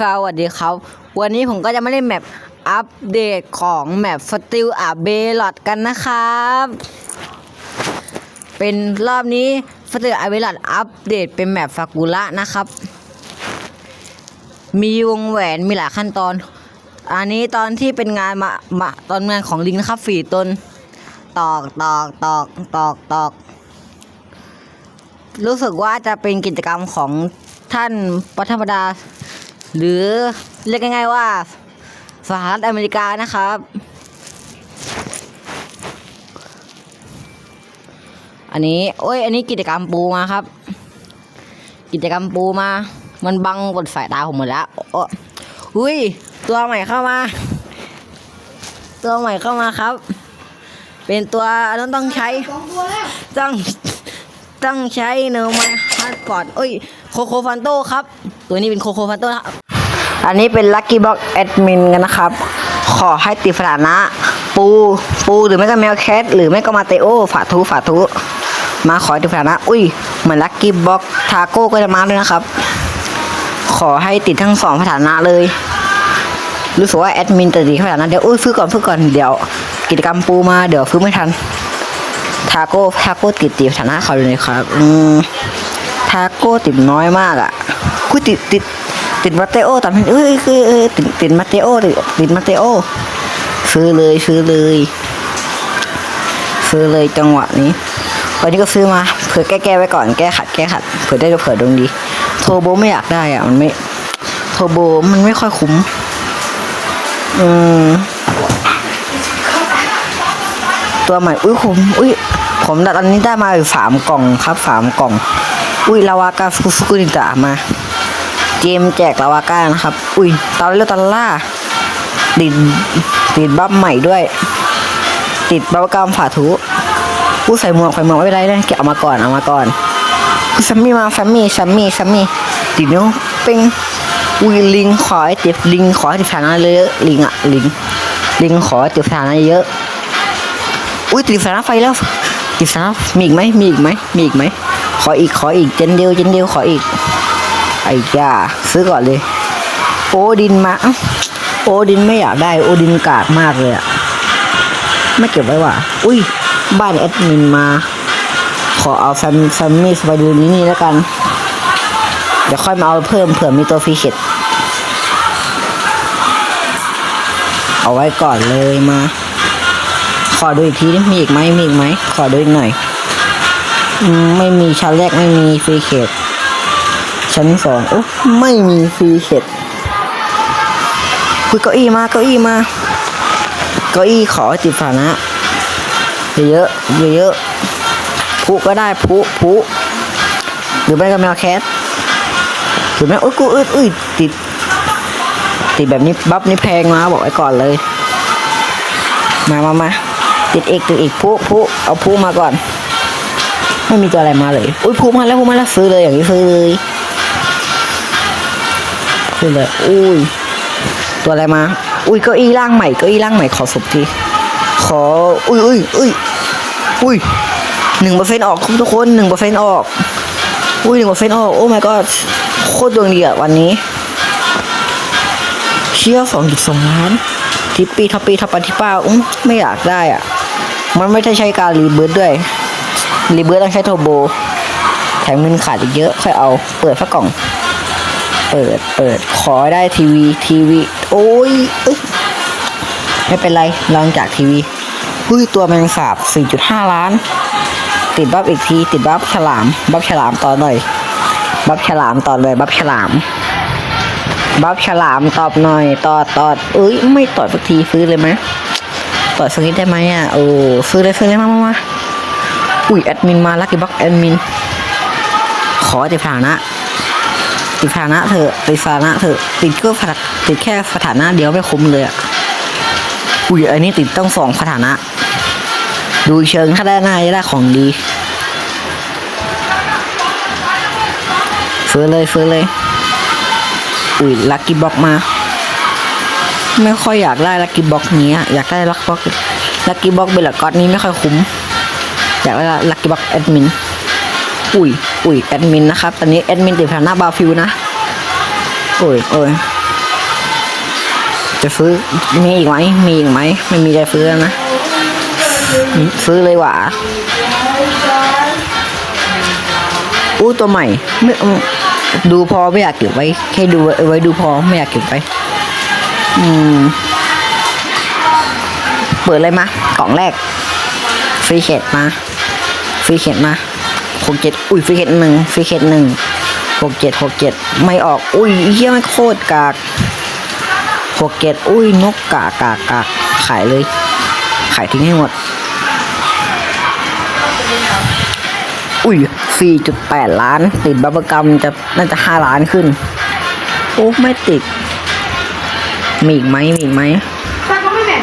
สวัสดีครับ วันนี้ผมก็จะมาเล่นแมปอัปเดตของแมปสติลอาเบลอดกันนะครับ เป็นรอบนี้สติลอาเบลอดอัปเดตเป็นแมปฟากุระนะครับ มีวงแหวนมีหลายขั้นตอน อันนี้ตอนที่เป็นงานมามาตอนงานของลิงนะครับฝีตนตอกตอกตอกตอกตอก รู้สึกว่าจะเป็นกิจกรรมของท่านประธรรมดา หรือเรียกง่ายๆว่าสหรัฐอเมริกานะครับ อันนี้โอ้ย อันนี้กิจกรรมปูมาครับ กิจกรรมปูมา มันบังบนสายตาผมหมดแล้วโอ้อุ้ย ตัวใหม่เข้ามา ตัวใหม่เข้ามาครับ เป็นตัวนั้นต้องใช้ ต้องต้องใช้เนอร์มาฮาร์ดปอดเอ้ย โคโคฟันโตครับ ตัวนี้เป็นโคโคฟันโตครับ อันนี้เป็นลัคกี้บ็อกแอดมินกันนะครับ ขอให้ติดสถานะ ปูปูหรือไม่ก็แมวแคทหรือไม่ก็มาเตโอฝาทุฝาทุมาขอติดสถานะ อุ้ยเหมือนลัคกี้บ็อกทาโก้ก็จะมาด้วยนะครับ ขอให้ติดทั้งสองสถานะเลย รู้สึกว่าแอดมินจะติดสถานะเดี๋ยวอุ้ยฟื้นก่อนฟื้นก่อนเดี๋ยวกิจกรรมปูมาเดี๋ยวฟื้นไม่ทันทาโก้ทาโก้ติดติดฐานะเขาเลยครับ อืมทาโก้ติดน้อยมากอะคุยติดติด ติดมาเตโอตามเห็นเอ้ยคือเออติดติดมาเตโอติดติดมาเตโอ ซื้อเลยซื้อเลย ซื้อเลยจังหวะนี้วันนี้ก็ซื้อมาเผื่อแก้แก้ไว้ก่อนแก้ขัดแก้ขัดเผื่อได้เผื่อดวงดี โทโบไม่อยากได้อะมันไม่โทโบมันไม่ค่อยคุ้มอืมตัวใหม่อุ้ยผมอุ้ยผมตอนนี้ได้มาอยู่สามกล่องครับสามกล่อง อุ้ยลาวากาฟุฟุกุนิตะมา เกมแจกลาวาก้านะครับ อุ้ยตอนเลือตอนล่าติดติดบัฟใหม่ด้วย ติดบัฟกรรมฝาทุผู้ใส่หมวกใส่หมวกไม่เป็นไรเลยเก็บเอามาก่อนเอามาก่อนคือซัมมี่มาซัมมี่ซัมมี่ซัมมี่ติดเนาะเป็นอุ้ยลิงขอให้ติดลิงขอให้ติดฐานะเลยลิงอะลิงลิงขอให้ติดฐานะเยอะอุ้ยติดสายไฟแล้วติดสายมีอีกไหมมีอีกไหมมีอีกไหมขออีกขออีกเจนเดียวเจนเดียวขออีก ไอ้ยาซื้อก่อนเลย โอดินมาโอดินไม่อยากได้โอดินกากมากเลยอะไม่เก็บไว้ว่ะอุ้ย บ้านแอดมินมา ขอเอาแฟมแฟมมี่สไปดอร์นี้นี่แล้วกัน เดี๋ยวค่อยมาเอาเพิ่มเผื่อมีตัวฟีเข็ดเอาไว้ก่อนเลยมา ขอดูอีกทีดิมีอีกไหมมีอีกไหม ขอดูอีกหน่อยอืมไม่มีชั้นแรกไม่มีฟรีเขต ชั้นสองโอ้ไม่มีฟรีเขตคุยเก้าอี้มาเก้าอี้มาเก้าอี้ขอจิบฐานะเยอะๆเยอะๆผู้ก็ได้ผู้ผู้หรือไม่ก็แมวแคทหรือไม่โอ้ยกูอึดอึดติด ติดแบบนี้บัฟนี่แพงมาบอกไว้ก่อนเลย มามามาติดอีกติดอีกผู้ผู้เอาผู้มาก่อน ไม่มีตัวอะไรมาเลย อุ้ยผู้มาแล้วผู้มาแล้วซื้อเลยอย่างนี้ซื้อเลย ซื้อเลย อุ้ย ตัวอะไรมา อุ้ยเก้าอี้ร่างใหม่เก้าอี้ร่างใหม่ขอศพทีขอ อุ้ยอุ้ยอุ้ยอุ้ยหนึ่งเปอร์เซ็นต์ออกทุกคนหนึ่งเปอร์เซ็นต์ออก อุ้ยหนึ่งเปอร์เซ็นต์ออก โอ้ my god โคตรดวงดีอะวันนี้เชี่ยสองจุดสองล้านทิปปี้ทัปปี้ทัปปาทิป้าอุ้มไม่อยากได้อะ มันไม่ได้ใช้การรีเบิร์ดด้วย รีเบิร์ดต้องใช้โทโบ แถมเงินขาดอีกเยอะ ค่อยเอา เปิดฝากล่อง เปิดเปิดขอได้ทีวีทีวีโอ้ยเอ้ยไม่เป็นไรลองจากทีวีหุ้ยตัวแมงสาบ 4.5 ล้าน ติดบัฟอีกที ติดบัฟฉลาม บัฟฉลามต่อหน่อย บัฟฉลามต่อเลยบัฟฉลาม บัฟฉลามตอบหน่อยตอดตอดเอ้ยไม่ตอดสักทีซื้อเลยไหมตอดสักนิดได้ไหมอะโอ้ซื้อเลยซื้อเลยมามามาอุ้ยแอดมินมาลักกี้บ็อกแอดมินขอติดสถานะ ติดสถานะเถอะติดสถานะเถอะติดก็ติดแค่สถานะเดียวไม่คุ้มเลยอะอุ้ยอันนี้ติดต้องสองสถานะ ดูเชิงถ้าได้ง่ายจะได้ของดีซื้อเลยซื้อเลยอุ้ยลักกี้บ็อกมา ไม่ค่อยอยากได้ลักกี้บ็อกนี้อยากได้ลักบ็อกลักกี้บ็อกเบลล์กอตนี้ไม่ค่อยคุ้ม อยากได้ลักกี้บ็อกแอดมิน อุ้ยอุ้ยแอดมินนะครับ ตอนนี้แอดมินติดฐานะบาฟิวนะโอ้ยโอ้ยจะซื้อมีอีกไหมมีอีกไหมไม่มีจะซื้อแล้วนะ ซื้อเลยหว่าอู้ตัวใหม่ไม่ดูพอไม่อยากเก็บไว้แค่ดูไว้ดูพอไม่อยากเก็บไว้อืม เปิดเลยมากล่องแรก ฟรีเขตมา ฟรีเขตมา หกเจ็ดอุ้ยฟรีเขตหนึ่งฟรีเขตหนึ่งหกเจ็ดหกเจ็ดไม่ออกอุ้ยเฮียมันโคตรกากหกเจ็ดอุ้ยนกกากกากกากขายเลย ขายทิ้งให้หมด อุ้ยสี่จุดแปดล้าน ติดบับเบิลกรรมจะน่าจะห้าล้านขึ้น โอ้ไม่ติด มีอีกไหมมีอีกไหม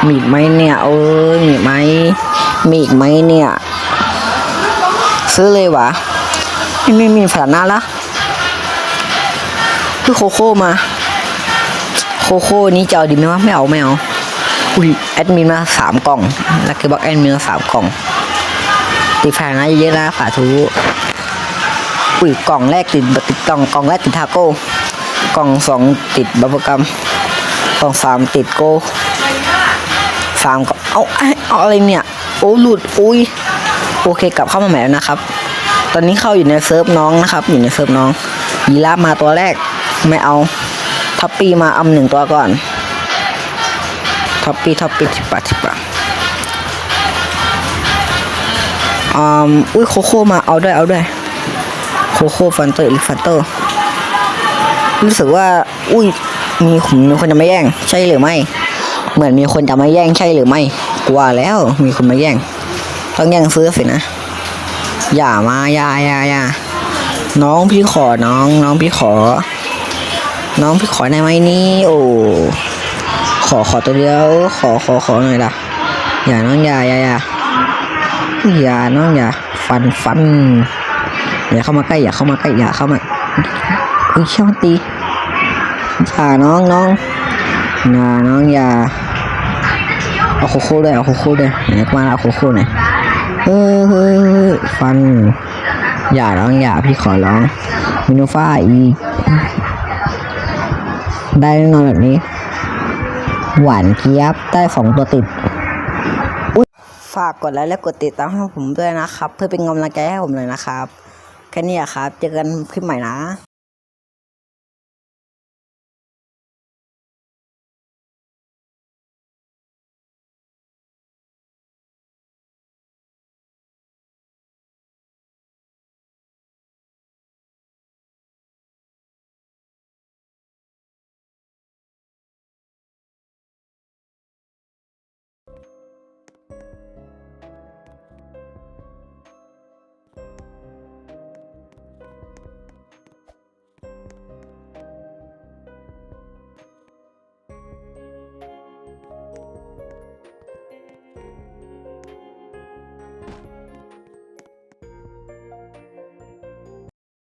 มีอีกไหมเนี่ยเอ้ยมีอีกไหมมีอีกไหมเนี่ย ซื้อเลยวะไม่ไม่มีฝาหน้าละคือโคโค่มา โคโค่นี้จะเอาดีไหมวะไม่เอาไม่เอาอุ้ยแอดมินมาสามกล่องแล้วคือบอกแอดมินมาสามกล่องติดแพงนะเยอะๆนะฝาทูอุ้ยกล่องแรกติดติดกล่องกล่องแรกติดทาโก้กล่องสองติดบับเบิลกัมกล่องสามติดโก้ฟามก็เอาเอาเอาอะไรเนี่ย โอ้หลุดอุ้ย โอเคกลับเข้ามาใหม่แล้วนะครับ ตอนนี้เข้าอยู่ในเซิร์ฟน้องนะครับ อยู่ในเซิร์ฟน้องยีราฟมาตัวแรกไม่เอาท็อปปี้มาเอาหนึ่งตัวก่อนท็อปปี้ท็อปปี้ทิปะทิปะอืมอุ้ยโคโค่มาเอาด้วยเอาด้วยโคโค่ฟันเตอร์อีฟันเตอร์รู้สึกว่า อุ้ยมีมมีคนจะม่แย่ง ใช่หรือไม่ เหมือนมีคนจะมาแย่งใช่หรือไม่กว่าแล้ว มีคนมาแย่ง ต้องแย่งซื้อสินะ อย่ามาอย่าอย่าอย่าน้องพี่ขอน้อง น้องพี่ขอ น้องพี่ขอได้ไหมนี่โอ้ขอขอตัวเดียวขอขอขอหน่อยละอย่าน้องอย่าอย่าอย่าอย่าน้องอย่าฟันฟันอย่าเข้ามาใกล้อย่าเข้ามาใกล้อย่าเข้ามาอุ้ยเช่างตีอย่าน้องน้องอย่าน้องอย่าเอาโคโค่ด้วยเอาโคโค่ด้วยไหนมาเอาโคโค่หน่อย เฮ้ยเฮ้ยเฮ้ยฟัน อย่าร้องอย่าพี่ขอร้องมินูฟ้าอีก ได้แน่นอนแบบนี้ หวานเจี๊ยบได้สองตัวติดฝากกดไลค์และกดติดตามให้ผมด้วยนะครับ เพื่อเป็นกำลังใจให้ผมเลยนะครับ แค่นี้ครับ เจอกันคลิปใหม่นะ